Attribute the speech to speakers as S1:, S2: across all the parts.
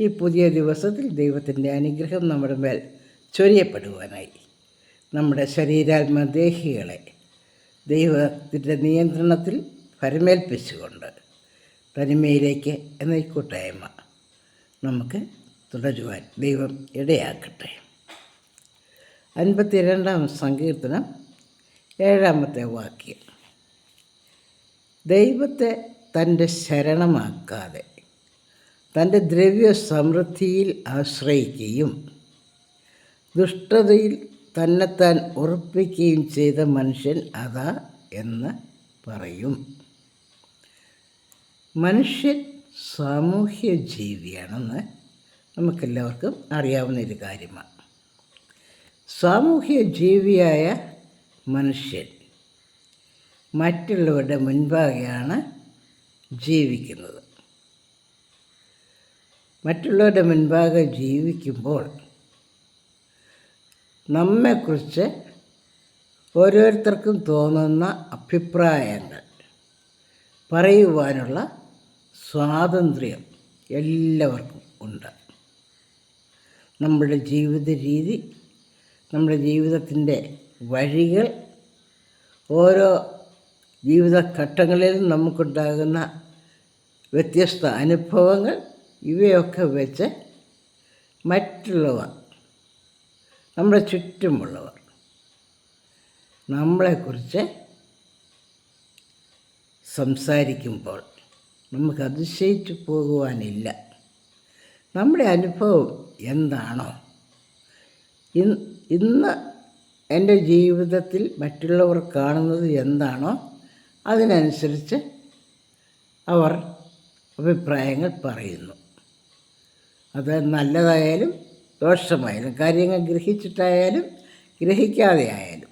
S1: ഈ പുതിയ ദിവസത്തിൽ ദൈവത്തിന്റെ അനുഗ്രഹം നമ്മുടെ മേൽ ചൊരിയപ്പെടുവാനായി. നമ്മുടെ ശരീരാത്മദേഹികളെ ദൈവത്തിന്റെ നിയന്ത്രണത്തിൽ പരമേൽപ്പിച്ചുകൊണ്ട് തനിമയിലേക്ക് എന്ന ഈ കൂട്ടായ്മ നമുക്ക് തുടരുവാൻ ദൈവം ഇടയാക്കട്ടെ. അൻപത്തിരണ്ടാം സങ്കീർത്തനം ഏഴാമത്തെ വാക്യം. ദൈവത്തെ തന്റെ ശരണമാക്കാതെ തന്റെ ദ്രവ്യ സമൃദ്ധിയിൽ ആശ്രയിക്കുകയും ദുഷ്ടതയിൽ തന്നെത്താൻ ഉറപ്പിക്കുകയും ചെയ്ത മനുഷ്യൻ അതാ എന്ന് പറയും. മനുഷ്യൻ സാമൂഹ്യ ജീവിയാണെന്ന് നമുക്കെല്ലാവർക്കും അറിയാവുന്ന ഒരു കാര്യമാണ്. സാമൂഹ്യ ജീവിയായ മനുഷ്യൻ മറ്റുള്ളവരുടെ മുൻപാകെയാണ് ജീവിക്കുന്നത്. മറ്റുള്ളവരുടെ മുൻപാകെ ജീവിക്കുമ്പോൾ നമ്മെക്കുറിച്ച് ഓരോരുത്തർക്കും തോന്നുന്ന അഭിപ്രായങ്ങൾ പറയുവാനുള്ള സ്വാതന്ത്ര്യം എല്ലാവർക്കും ഉണ്ട്. നമ്മുടെ ജീവിത രീതി നമ്മുടെ ജീവിതത്തിന്റെ വഴികൾ ഓരോ ജീവിതഘട്ടങ്ങളിലും നമുക്കുണ്ടാകുന്ന വ്യത്യസ്ത അനുഭവങ്ങൾ ഇവയൊക്കെ വെച്ച് മറ്റുള്ളവർ നമ്മുടെ ചുറ്റുമുള്ളവർ നമ്മളെക്കുറിച്ച് സംസാരിക്കുമ്പോൾ നമുക്ക് അതിശയിച്ചു പോകുവാനില്ല. നമ്മുടെ അനുഭവം എന്താണോ? ഇന്ന് എന്റെ ജീവിതത്തിൽ മറ്റുള്ളവർ കാണുന്നത് എന്താണോ അതിനനുസരിച്ച് അവർ അഭിപ്രായങ്ങൾ പറയുന്നു. അത് നല്ലതായാലും ദോഷമായാലും കാര്യങ്ങൾ ഗ്രഹിച്ചിട്ടായാലും ഗ്രഹിക്കാതെ ആയാലും.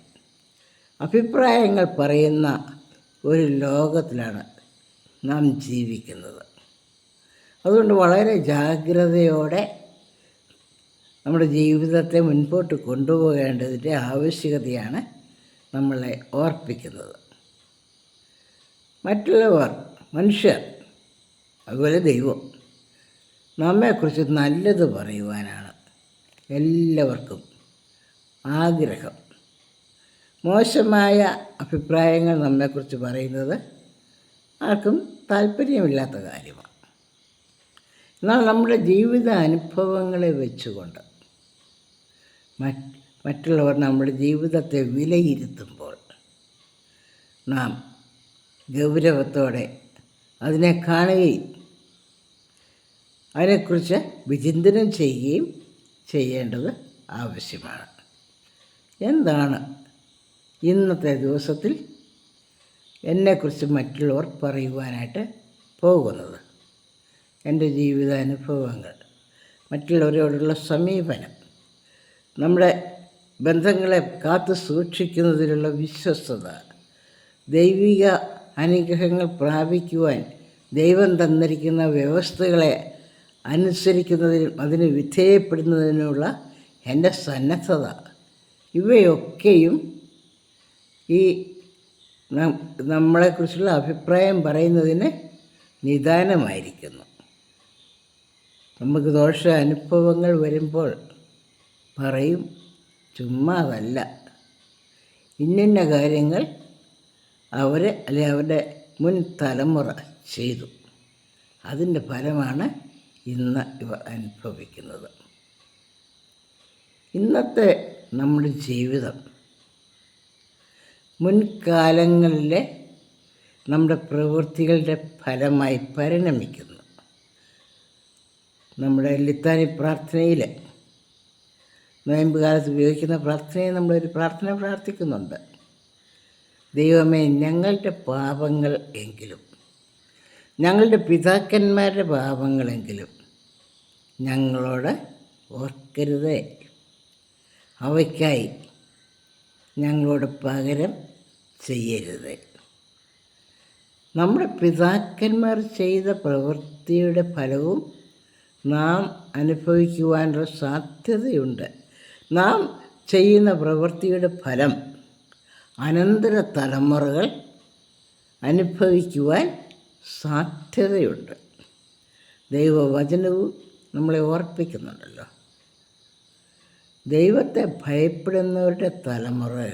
S1: അഭിപ്രായങ്ങൾ പറയുന്ന ഒരു ലോകത്തിലാണ് നാം ജീവിക്കുന്നത്. അതുകൊണ്ട് വളരെ ജാഗ്രതയോടെ നമ്മുടെ ജീവിതത്തെ മുൻപോട്ട് കൊണ്ടുപോകേണ്ടതിന്റെ ആവശ്യകതയാണ് നമ്മളെ ഓർപ്പിക്കുന്നത്. മറ്റുള്ളവർ മനുഷ്യർ അതുപോലെ ദൈവം. നമ്മെക്കുറിച്ച് നല്ലത് പറയുവാനാണ് എല്ലാവർക്കും ആഗ്രഹം. മോശമായ അഭിപ്രായങ്ങൾ നമ്മെക്കുറിച്ച് പറയുന്നത് ആർക്കും താല്പര്യമില്ലാത്ത കാര്യമാണ്. എന്നാൽ നമ്മുടെ ജീവിത അനുഭവങ്ങളെ വെച്ചുകൊണ്ട് മറ്റുള്ളവർ നമ്മുടെ ജീവിതത്തെ വിലയിരുത്തുമ്പോൾ നാം ഗൗരവത്തോടെ അതിനെ കാണുകയും അതിനെക്കുറിച്ച് വിചിന്തനം ചെയ്യുകയും ചെയ്യേണ്ടത് ആവശ്യമാണ്. എന്താണ് ഇന്നത്തെ ദിവസത്തിൽ എന്നെക്കുറിച്ച് മറ്റുള്ളവർ പറയുവാനായിട്ട് പോകുന്നത്? എന്റെ ജീവിതാനുഭവങ്ങൾ മറ്റുള്ളവരോടുള്ള സമീപനം നമ്മുടെ ബന്ധങ്ങളെ കാത്തു സൂക്ഷിക്കുന്നതിലുള്ള വിശ്വസ്തത ദൈവിക അനുഗ്രഹങ്ങൾ പ്രാപിക്കുവാൻ ദൈവം തന്നിരിക്കുന്ന വ്യവസ്ഥകളെ അനുസരിക്കുന്നതിനും അതിന് വിധേയപ്പെടുന്നതിനുമുള്ള എന്റെ സന്നദ്ധത. ഇവയൊക്കെയും ഈ നമ്മളെക്കുറിച്ചുള്ള അഭിപ്രായം പറയുന്നതിന് നിദാനമായിരിക്കുന്നു. നമുക്ക് ദോഷ അനുഭവങ്ങൾ വരുമ്പോൾ പറയും ചുമ്മാ അതല്ല ഇന്നിന്ന കാര്യങ്ങൾ അവർ അല്ലെ അവരുടെ മുൻ തലമുറ ചെയ്തു. അതിന്റെ ഫലമാണ് ഇന്ന് ഇവ അനുഭവിക്കുന്നത്. ഇന്നത്തെ നമ്മുടെ ജീവിതം മുൻകാലങ്ങളിലെ നമ്മുടെ പ്രവൃത്തികളുടെ ഫലമായി പരിണമിക്കുന്നു. നമ്മുടെ ലിത്താനി പ്രാർത്ഥനയിൽ നോയമ്പ് കാലത്ത് ഉപയോഗിക്കുന്ന പ്രാർത്ഥനയെ നമ്മളൊരു പ്രാർത്ഥന പ്രാർത്ഥിക്കുന്നുണ്ട്. ദൈവമേ ഞങ്ങളുടെ പാപങ്ങൾ എങ്കിലും ഞങ്ങളുടെ പിതാക്കന്മാരുടെ പാപങ്ങളെങ്കിലും ഞങ്ങളോട് ഓർക്കരുത്. അവയ്ക്കായി ഞങ്ങളോട് പകരം ചെയ്യരുത്. നമ്മുടെ പിതാക്കന്മാർ ചെയ്ത പ്രവൃത്തിയുടെ ഫലവും നാം അനുഭവിക്കുവാനുള്ള സാധ്യതയുണ്ട്. നാം ചെയ്യുന്ന പ്രവൃത്തിയുടെ ഫലം അനന്തര തലമുറകൾ അനുഭവിക്കുവാൻ സാധ്യതയുണ്ട്. ദൈവവചനവും നമ്മളെ ഓർപ്പിക്കുന്നുണ്ടല്ലോ. ദൈവത്തെ ഭയപ്പെടുന്നവരുടെ തലമുറ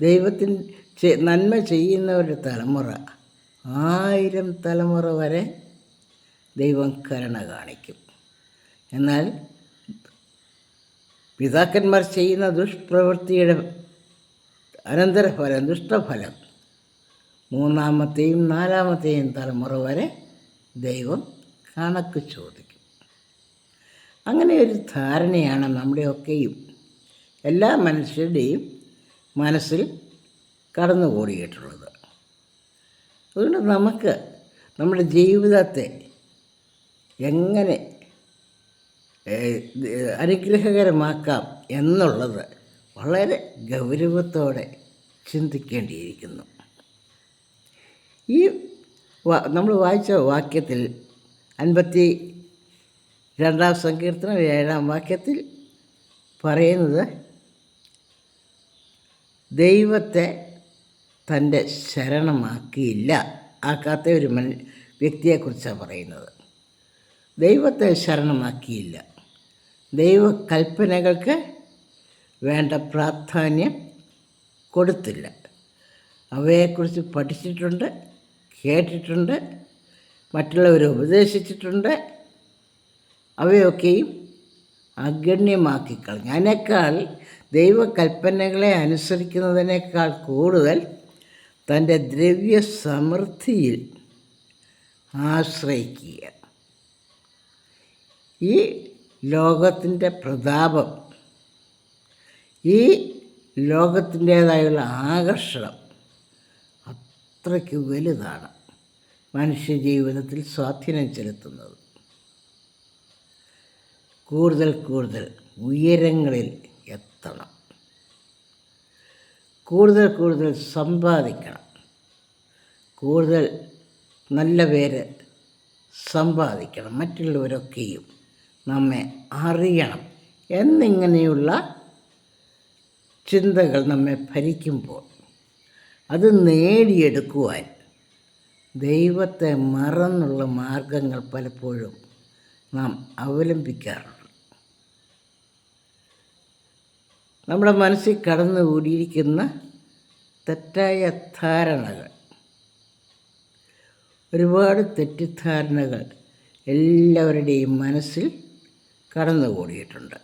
S1: ദൈവത്തിന് നന്മ ചെയ്യുന്നവരുടെ തലമുറ ആയിരം തലമുറ വരെ ദൈവം കരുണ കാണിക്കും. എന്നാൽ പിതാക്കന്മാർ ചെയ്യുന്ന ദുഷ്പ്രവൃത്തിയുടെ അനന്തരഫലം ദുഷ്ടഫലം മൂന്നാമത്തെയും നാലാമത്തെയും തലമുറ വരെ ദൈവം കണക്ക് ചോദിക്കും. അങ്ങനെ ഒരു ധാരണയാണ് നമ്മുടെയൊക്കെയും എല്ലാ മനുഷ്യരുടെയും മനസ്സിൽ കടന്നുകൂടിയിട്ടുള്ളത്. അതുകൊണ്ട് നമുക്ക് നമ്മുടെ ജീവിതത്തെ എങ്ങനെ അനുഗ്രഹകരമാക്കാം എന്നുള്ളത് വളരെ ഗൗരവത്തോടെ ചിന്തിക്കേണ്ടിയിരിക്കുന്നു. ഈ നമ്മൾ വായിച്ച വാക്യത്തിൽ അൻപത്തി രണ്ടാം സങ്കീർത്തനം ഏഴാം വാക്യത്തിൽ പറയുന്നത് ദൈവത്തെ തന്റെ ശരണമാക്കിയില്ല. ആക്കാത്ത ഒരു മൻ വ്യക്തിയെക്കുറിച്ചാണ് പറയുന്നത്. ദൈവത്തെ ശരണമാക്കിയില്ല. ദൈവകൽപ്പനകൾക്ക് വേണ്ട പ്രാധാന്യം കൊടുത്തില്ല. അവയെക്കുറിച്ച് പഠിച്ചിട്ടുണ്ട് കേട്ടിട്ടുണ്ട് മറ്റുള്ളവരെ ഉപദേശിച്ചിട്ടുണ്ട്. അവയൊക്കെയും അഗണ്യമാക്കി കളഞ്ഞു അതിനേക്കാൾ ദൈവകൽപ്പനകളെ അനുസരിക്കുന്നതിനേക്കാൾ കൂടുതൽ തന്റെ ദ്രവ്യ സമൃദ്ധിയിൽ ആശ്രയിക്കുക. ഈ ലോകത്തിന്റെ പ്രതാപം ഈ ലോകത്തിന്റേതായുള്ള ആകർഷണം അത്രയ്ക്ക് വലുതാണ് മനുഷ്യജീവിതത്തിൽ സ്വാധീനം ചെലുത്തുന്നത്. കൂടുതൽ കൂടുതൽ ഉയരങ്ങളിൽ എത്തണം. കൂടുതൽ കൂടുതൽ സമ്പാദിക്കണം. കൂടുതൽ നല്ല പേര് സമ്പാദിക്കണം. മറ്റുള്ളവരൊക്കെയും നമ്മെ അറിയണം. എന്നിങ്ങനെയുള്ള ചിന്തകൾ നമ്മെ ഭരിക്കുമ്പോൾ അത് നേടിയെടുക്കുവാൻ ദൈവത്തെ മറന്നുള്ള മാർഗങ്ങൾ പലപ്പോഴും നാം അവലംബിക്കാറുണ്ട്. നമ്മുടെ മനസ്സിൽ കടന്നുകൂടിയിരിക്കുന്ന തെറ്റായ ധാരണകൾ. ഒരുപാട് തെറ്റിദ്ധാരണകൾ എല്ലാവരുടെയും മനസ്സിൽ കടന്നുകൂടിയിട്ടുണ്ട്.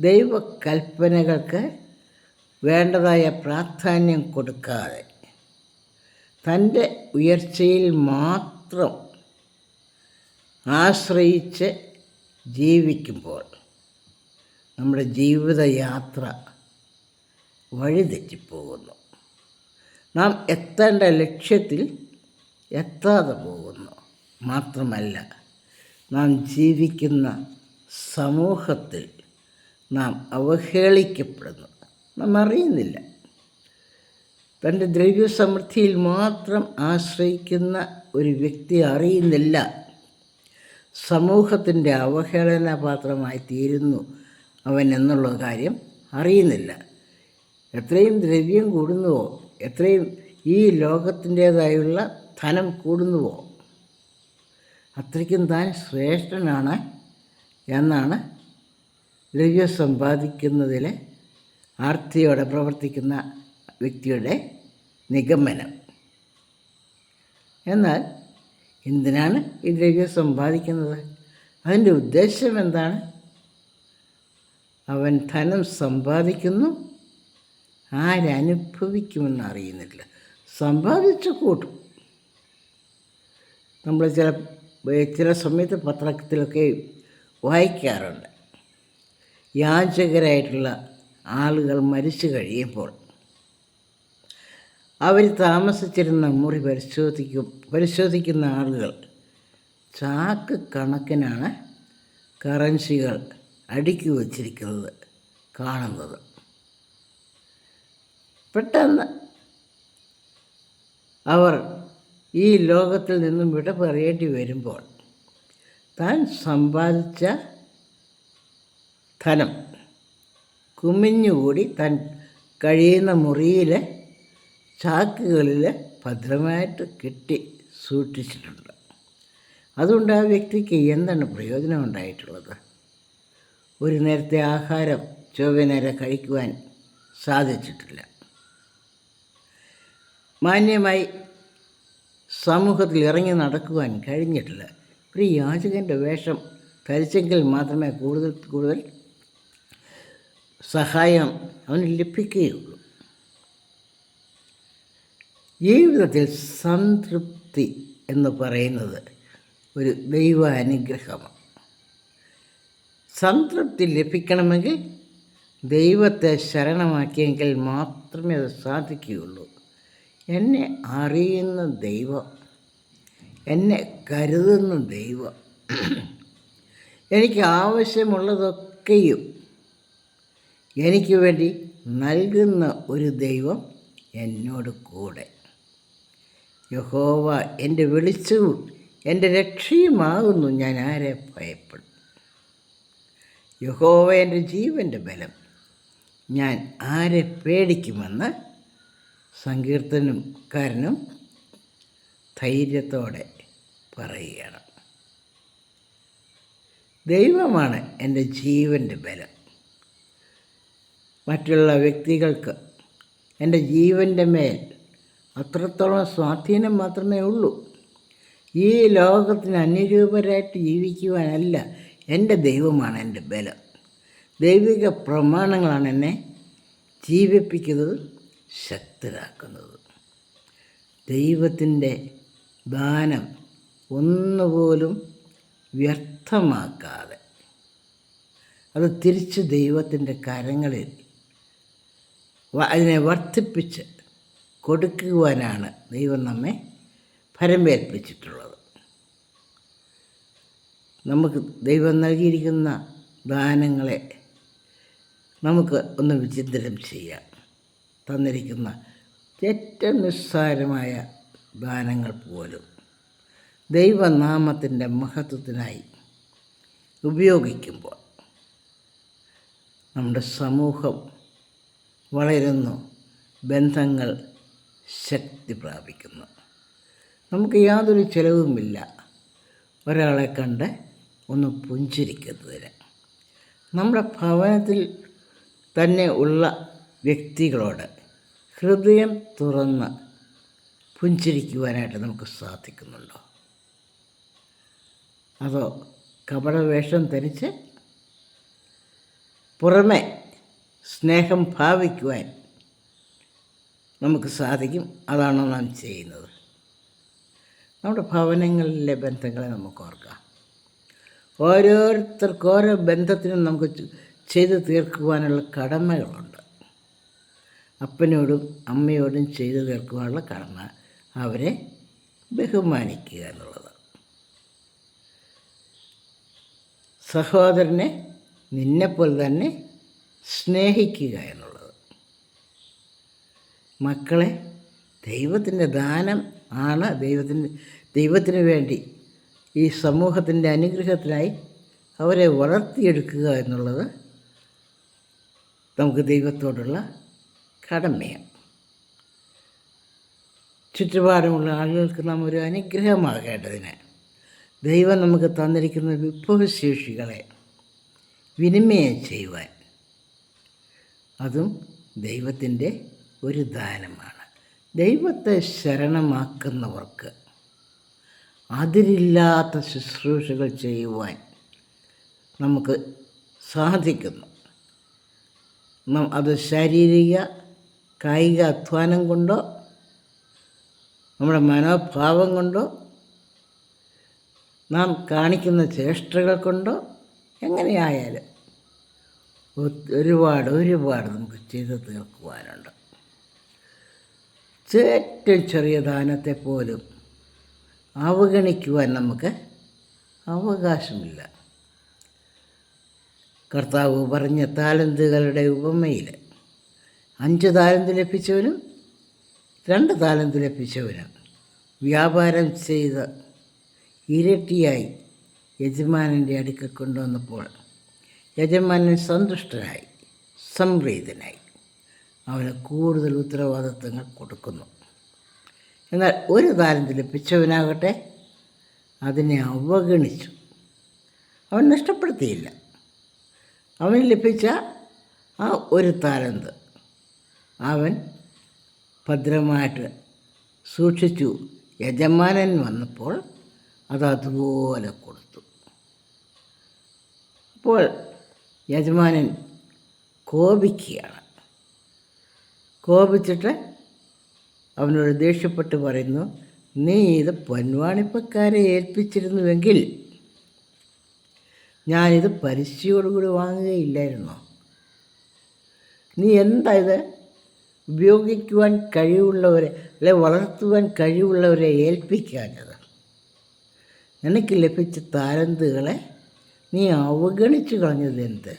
S1: ദൈവകൽപ്പനകൾക്ക് വേണ്ടതായ പ്രാധാന്യം കൊടുക്കാതെ തന്റെ ഉയർച്ചയിൽ മാത്രം ആശ്രയിച്ച് ജീവിക്കുമ്പോൾ നമ്മുടെ ജീവിതയാത്ര വഴിതെറ്റിപ്പോകുന്നു നാം എത്തേണ്ട ലക്ഷ്യത്തിൽ എത്താതെ പോകുന്നു. മാത്രമല്ല നാം ജീവിക്കുന്ന സമൂഹത്തിൽ നാം അവഹേളിക്കപ്പെടുന്നു. നാം അറിയുന്നില്ല. തന്റെ ദ്രവ്യസമൃദ്ധിയിൽ മാത്രം ആശ്രയിക്കുന്ന ഒരു വ്യക്തി അറിയുന്നില്ല. സമൂഹത്തിന്റെ അവഹേളന പാത്രമായി തീരുന്നു അവൻ എന്നുള്ള കാര്യം അറിയുന്നില്ല. എത്രയും ദ്രവ്യം കൂടുന്നുവോ? എത്രയും ഈ ലോകത്തിന്റേതായുള്ള ധനം കൂടുന്നുവോ? അത്രയ്ക്കും താൻ ശ്രേഷ്ഠനാണ് എന്നാണ് ദ്രവ്യം സമ്പാദിക്കുന്നതിൽ ആർത്തിയോടെ പ്രവർത്തിക്കുന്ന വ്യക്തിയുടെ നിഗമനം. എന്നാൽ എന്തിനാണ് ഈ ദ്രവ്യം സമ്പാദിക്കുന്നത്? അതിന്റെ ഉദ്ദേശം എന്താണ്? അവൻ ധനം സമ്പാദിക്കുന്നു. ആരനുഭവിക്കുമെന്ന് അറിയുന്നില്ല സമ്പാദിച്ചു കൂട്ടും. നമ്മൾ ചില ചില സമയത്ത് പത്രത്തിലൊക്കെ വായിക്കാറുണ്ട്. യാചകരായിട്ടുള്ള ആളുകൾ മരിച്ചു കഴിയുമ്പോൾ അവർ താമസിച്ചിരുന്ന മുറി പരിശോധിക്കും പരിശോധിക്കുന്ന ആളുകൾ ചാക്ക് കണക്കിനാണ് കറൻസികൾ അടുക്കി വച്ചിരിക്കുന്നത് കാണുന്നത്. പെട്ടെന്ന് അവർ ഈ ലോകത്തിൽ നിന്നും വിട പറയേണ്ടി വരുമ്പോൾ താൻ സമ്പാദിച്ച ധനം കുമിഞ്ഞുകൂടി താൻ കഴിയുന്ന മുറിയിലെ ചാക്കുകളിൽ ഭദ്രമായിട്ട് കെട്ടി സൂക്ഷിച്ചിട്ടുണ്ട്. അതുകൊണ്ട് ആ വ്യക്തിക്ക് എന്താണ് പ്രയോജനം ഉണ്ടായിട്ടുള്ളത്? ഒരു നേരത്തെ ആഹാരം ചൊവ്വനേരെ കഴിക്കുവാൻ സാധിച്ചിട്ടില്ല. മാന്യമായി സമൂഹത്തിൽ ഇറങ്ങി നടക്കുവാൻ കഴിഞ്ഞിട്ടില്ല. ഒരു യാചകന്റെ വേഷം ധരിച്ചെങ്കിൽ മാത്രമേ കൂടുതൽ കൂടുതൽ സഹായം അവന് ലഭിക്കുകയുള്ളൂ. ജീവിതത്തിൽ സംതൃപ്തി എന്ന് പറയുന്നത് ഒരു ദൈവ അനുഗ്രഹമാണ് സംതൃപ്തി ലഭിക്കണമെങ്കിൽ ദൈവത്തെ ശരണമാക്കിയെങ്കിൽ മാത്രമേ അത് സാധിക്കുകയുള്ളൂ. എന്നെ അറിയുന്ന ദൈവം എന്നെ കരുതുന്ന ദൈവം എനിക്ക് ആവശ്യമുള്ളതൊക്കെയും എനിക്ക് വേണ്ടി നൽകുന്ന ഒരു ദൈവം എന്നോട് കൂടെ. യഹോവ എന്റെ വെളിച്ചവും എന്റെ രക്ഷയുമാകുന്നു. ഞാൻ ആരെ ഭയപ്പെടും? യഹോവ എന്റെ ജീവന്റെ ബലം. ഞാൻ ആരെ പേടിക്കുമെന്ന് സങ്കീർത്തനക്കാരനും ധൈര്യത്തോടെ പറയുകയാണ്. ദൈവമാണ് എന്റെ ജീവന്റെ ബലം. മറ്റുള്ള വ്യക്തികൾക്ക് എന്റെ ജീവന്റെ മേൽ അത്രത്തോളം സ്വാധീനം മാത്രമേ ഉള്ളൂ. ഈ ലോകത്തിന് അന്യരൂപരായിട്ട് ജീവിക്കുവാനല്ല എന്റെ ദൈവമാണ് എന്റെ ബലം. ദൈവിക പ്രമാണങ്ങളാണ് എന്നെ ജീവിപ്പിക്കുന്നത് ശക്തരാക്കുന്നത്. ദൈവത്തിന്റെ ദാനം ഒന്നുപോലും വ്യർത്ഥമാക്കാതെ. അത് തിരിച്ച് ദൈവത്തിന്റെ കരങ്ങളിൽ അതിനെ വർദ്ധിപ്പിച്ച് കൊടുക്കുവാനാണ് ദൈവം നമ്മെ ഫലമേൽപ്പിച്ചിട്ടുള്ളത് നമുക്ക് ദൈവം നൽകിയിരിക്കുന്ന ദാനങ്ങളെ നമുക്ക് ഒന്ന് വിചിന്തനം ചെയ്യാം. തന്നിരിക്കുന്ന ഏറ്റവും നിസ്സാരമായ ദാനങ്ങൾ പോലും ദൈവനാമത്തിന്റെ മഹത്വത്തിനായി ഉപയോഗിക്കുമ്പോൾ നമ്മുടെ സമൂഹം വളരുന്നു ബന്ധങ്ങൾ ശക്തി പ്രാപിക്കുന്നു. നമുക്ക് യാതൊരു ചിലവുമില്ല. ഒരാളെ കണ്ട് ഒന്ന് പുഞ്ചിരിക്കുന്നതിന് നമ്മുടെ ഭവനത്തിൽ തന്നെ ഉള്ള വ്യക്തികളോട് ഹൃദയം തുറന്ന് പുഞ്ചിരിക്കുവാനായിട്ട് നമുക്ക് സാധിക്കുന്നുണ്ടോ? അതോ കപടവേഷം ധരിച്ച് പുറമെ സ്നേഹം ഭാവിക്കുവാൻ നമുക്ക് സാധിക്കും? അതാണോ നാം ചെയ്യുന്നത്? നമ്മുടെ ഭവനങ്ങളിലെ ബന്ധങ്ങളെ നമുക്ക് ഓർക്കാം. ഓരോരുത്തർക്ക് ഓരോ ബന്ധത്തിനും നമുക്ക് ചെയ്ത് തീർക്കുവാനുള്ള കടമകളുണ്ട്. അപ്പനോടും അമ്മയോടും ചെയ്തു തീർക്കുവാനുള്ള കടമ അവരെ ബഹുമാനിക്കുക എന്നുള്ളത്. സഹോദരനെ നിന്നെപ്പോലെ തന്നെ സ്നേഹിക്കുക എന്നുള്ളത്. മക്കളെ ദൈവത്തിന്റെ ദാനം ആണ് ദൈവത്തിന്റെ ദൈവത്തിന് വേണ്ടി ഈ സമൂഹത്തിന്റെ അനുഗ്രഹത്തിനായി അവരെ വളർത്തിയെടുക്കുക എന്നുള്ളത് നമുക്ക് ദൈവത്തോടുള്ള കടമയാണ്. ചുറ്റുപാടുമുള്ള ആളുകൾക്ക് നാം ഒരു അനുഗ്രഹമാകേണ്ടതിന് ദൈവം നമുക്ക് തന്നിരിക്കുന്ന വിഭവശേഷികളെ വിനിമയം ചെയ്യുവാൻ അതും ദൈവത്തിന്റെ ഒരു ദാനമാണ്. ദൈവത്തെ ശരണമാക്കുന്നവർക്ക് അതിരില്ലാത്ത ശുശ്രൂഷകൾ ചെയ്യുവാൻ നമുക്ക് സാധിക്കുന്നു. അത് ശാരീരിക കായിക അധ്വാനം കൊണ്ടോ നമ്മുടെ മനോഭാവം കൊണ്ടോ നാം കാണിക്കുന്ന ചേഷ്ടകൾ കൊണ്ടോ എങ്ങനെയായാലും ഒരുപാട് ഒരുപാട് നമുക്ക് ചെയ്തു തീർക്കുവാനുണ്ട്. ഏറ്റവും ചെറിയ ദാനത്തെ പോലും അവഗണിക്കുവാൻ നമുക്ക് അവകാശമില്ല. കർത്താവ് പറഞ്ഞ താലന്തുകളുടെ ഉപമയിൽ അഞ്ച് താലന്ത് ലഭിച്ചവനും രണ്ട് താലന്ത് ലഭിച്ചവനും വ്യാപാരം ചെയ്ത ഇരട്ടിയായി യജമാനന്റെ അടുക്കൽ കൊണ്ടുവന്നപ്പോൾ യജമാനൻ സന്തുഷ്ടനായി സംപ്രീതനായി. അവന് കൂടുതൽ ഉത്തരവാദിത്തങ്ങൾ കൊടുക്കുന്നു. എന്നാൽ ഒരു താലന്ത് ലഭിച്ചവനാകട്ടെ അതിനെ അവഗണിച്ചു. അവൻ നഷ്ടപ്പെടുത്തിയില്ല. അവന് ലഭിച്ച ആ ഒരു താലന്ത്. അവൻ ഭദ്രമായിട്ട് സൂക്ഷിച്ചു. യജമാനൻ വന്നപ്പോൾ അത് അതുപോലെ കൊടുത്തു. അപ്പോൾ യജമാനൻ കോപിക്കുകയാണ്. കോപിച്ചിട്ട് അവനോട് ദേഷ്യപ്പെട്ട് പറയുന്നു നീ ഇത് പൊൻവാണിപ്പക്കാരെ ഏൽപ്പിച്ചിരുന്നുവെങ്കിൽ ഞാനിത് പലിശയോടുകൂടി വാങ്ങുകയില്ലായിരുന്നോ? നീ എന്താ ഇത് ഉപയോഗിക്കുവാൻ കഴിവുള്ളവരെ അല്ലെ വളർത്തുവാൻ കഴിവുള്ളവരെ ഏൽപ്പിക്കാഞ്ഞത്? നിനക്ക് ലഭിച്ച താരന്തുകളെ നീ അവഗണിച്ചു കളഞ്ഞത് എന്ത്?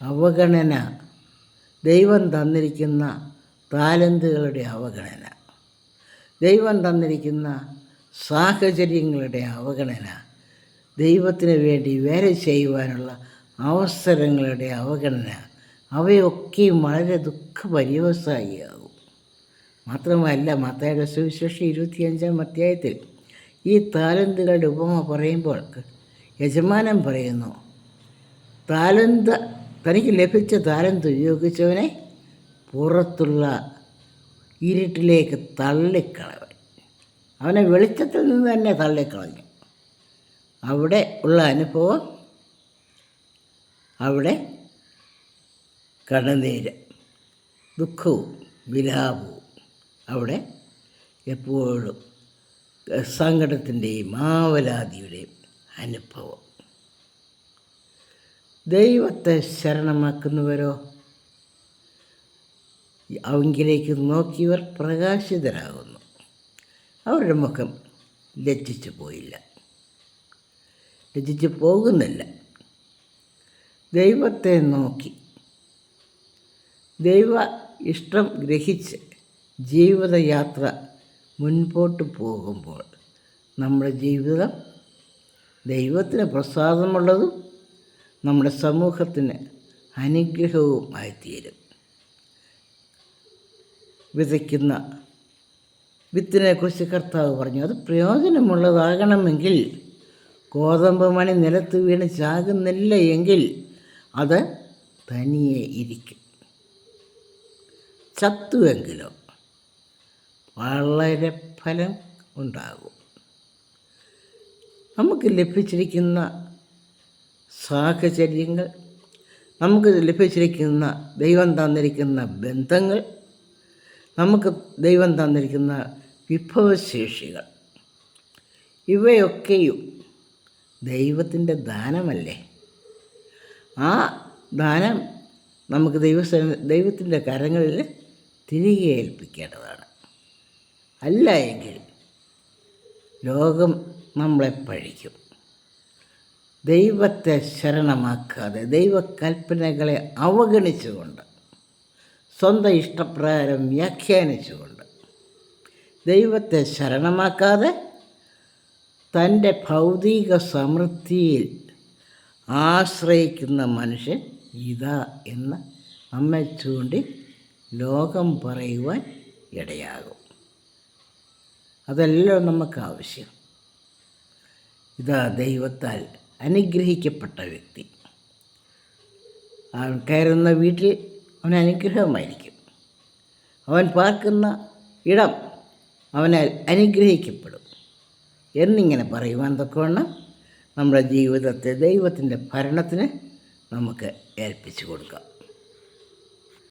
S1: അവഗണന ദൈവം തന്നിരിക്കുന്ന താലന്തുകളുടെ അവഗണന. ദൈവം തന്നിരിക്കുന്ന സാഹചര്യങ്ങളുടെ അവഗണന. ദൈവത്തിന് വേണ്ടി വേറെ ചെയ്യുവാനുള്ള അവസരങ്ങളുടെ അവഗണന. അവയൊക്കെയും വളരെ ദുഃഖപര്യവസായിയാകും മാത്രമല്ല മത്തയുടെ സുവിശേഷം ഇരുപത്തിയഞ്ചാം അധ്യായത്തിൽ ഈ താലന്തുകളുടെ ഉപമ പറയുമ്പോൾ യജമാനൻ പറയുന്നു താലന്ത തനിക്ക് ലഭിച്ച താലന്ത് ഉപയോഗിച്ചവനെ പുറത്തുള്ള ഇരുട്ടിലേക്ക് തള്ളിക്കളവൻ അവനെ വെളിച്ചത്തിൽ നിന്ന് തന്നെ തള്ളിക്കളഞ്ഞു. അവിടെ ഉള്ള അനുഭവം അവിടെ കടനീര് ദുഃഖവും വിലാപവും അവിടെ എപ്പോഴും സങ്കടത്തിന്റെയും ആവലാതിയുടെയും അനുഭവം. ദൈവത്തെ ശരണമാക്കുന്നവരോ? അവങ്കിലേക്ക് നോക്കിയവർ പ്രകാശിതരാകുന്നു. അവരുടെ മുഖം ലജ്ജിച്ചു പോയില്ല. ലജ്ജിച്ചു പോകുന്നില്ല. ദൈവത്തെ നോക്കി. ദൈവ ഇഷ്ടം ഗ്രഹിച്ച് ജീവിതയാത്ര മുൻപോട്ട് പോകുമ്പോൾ നമ്മുടെ ജീവിതം ദൈവത്തിന് പ്രസാദമുള്ളതും നമ്മുടെ സമൂഹത്തിന് അനുഗ്രഹവുമായിത്തീരും. വിതയ്ക്കുന്ന വിത്തിനെക്കുറിച്ച് കർത്താവ് പറഞ്ഞു. അത് പ്രയോജനമുള്ളതാകണമെങ്കിൽ ഗോതമ്പ് മണി നിലത്ത് വീണ് ചാകുന്നില്ല എങ്കിൽ അത് തനിയെ ഇരിക്കും. ചത്തുവെങ്കിലോ വളരെ ഫലം ഉണ്ടാകും. നമുക്ക് ലഭിച്ചിരിക്കുന്ന സാഹചര്യങ്ങൾ നമുക്ക് ലഭിച്ചിരിക്കുന്ന ദൈവം തന്നിരിക്കുന്ന ബന്ധങ്ങൾ നമുക്ക് ദൈവം തന്നിരിക്കുന്ന വിഭവശേഷികൾ. ഇവയൊക്കെയും ദൈവത്തിന്റെ ദാനമല്ലേ? ആ ദാനം നമുക്ക് ദൈവ ദൈവത്തിന്റെ കരങ്ങളിൽ തിരികെ ഏൽപ്പിക്കേണ്ടതാണ്. അല്ല എങ്കിൽ ലോകം നമ്മളെ പഴിക്കും. ദൈവത്തെ ശരണമാക്കാതെ ദൈവകൽപ്പനകളെ അവഗണിച്ചുകൊണ്ട് സ്വന്തം ഇഷ്ടപ്രകാരം വ്യാഖ്യാനിച്ചുകൊണ്ട് ദൈവത്തെ ശരണമാക്കാതെ തന്റെ ഭൗതിക സമൃദ്ധിയിൽ ആശ്രയിക്കുന്ന മനുഷ്യൻ ഇതാ എന്ന് നമ്മെ ചൂണ്ടി ലോകം പറയുവാൻ ഇടയാകും. അതെല്ലാം നമുക്ക് ആവശ്യം. ഇതാ ദൈവത്താൽ അനുഗ്രഹിക്കപ്പെട്ട വ്യക്തി. അവൻ കയറുന്ന വീട്ടിൽ അവൻ അനുഗ്രഹമായിരിക്കും. അവൻ പാർക്കുന്ന ഇടം അവൻ അനുഗ്രഹിക്കപ്പെടും. എന്നിങ്ങനെ പറയുവാൻ തക്കവണ്ണം നമ്മുടെ ജീവിതത്തെ ദൈവത്തിന്റെ ഭരണത്തിന് നമുക്ക് ഏൽപ്പിച്ചു കൊടുക്കാം.